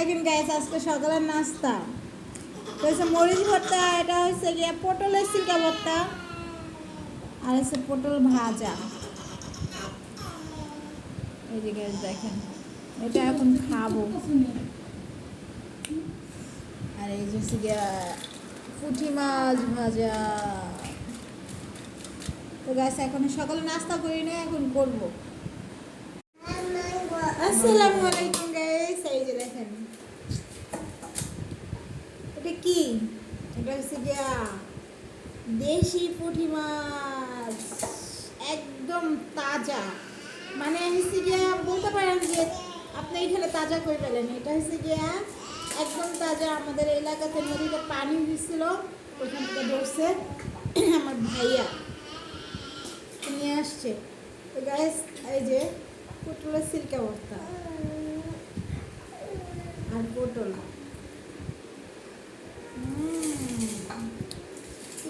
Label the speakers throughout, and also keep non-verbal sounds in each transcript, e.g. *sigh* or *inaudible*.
Speaker 1: দেখেন গাইস আজকে সকালের নাস্তা। তো হচ্ছে মরিচ ভর্তা এটা হচ্ছে গিয়ে পটলের সিলকা ভর্তা। আর হচ্ছে পটল ভাজা। এই যে গাইস দেখেন এটা এখন খাব। আর এই যে হচ্ছে গিয়া পুঁটি মাছ ভাজা। তো গাছ এখন সকালে নাস্তা করি না এখন করব। আসসালামু আলাইকুম গাইস এই যে দেখেন এটা কি? এটা হচ্ছে গিয়া দেশি পুঁটি মাছ। একদম তাজা। মানে হচ্ছে গিয়া বলতে পারেন যে আপনি এখানে তাজা করে পেলেন? এটা হচ্ছে গিয়া একদম তাজা। আমাদের এলাকাতে নদীতে পানি হয়েছিল ওইখান থেকে ধরছে *clears throat* আমার ভাইয়া। নিয়ে আসছে। তো গাইস এই যে পটলের সিল্কা ভর্তা আর পটল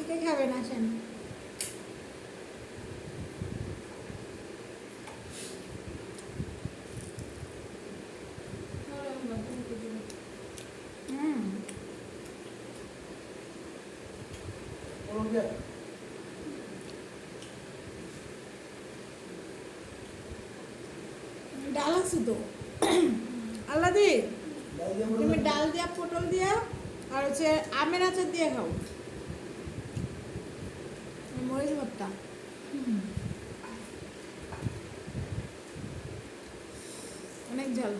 Speaker 1: কে খাবেন আসেন ডাল আছে তো। আল্লাহ দি, তুমি ডাল দিয়া পটল দিয়া আর হচ্ছে আমের আচার দিয়ে খাও। মরিচ ভর্তা অনেক ঝাল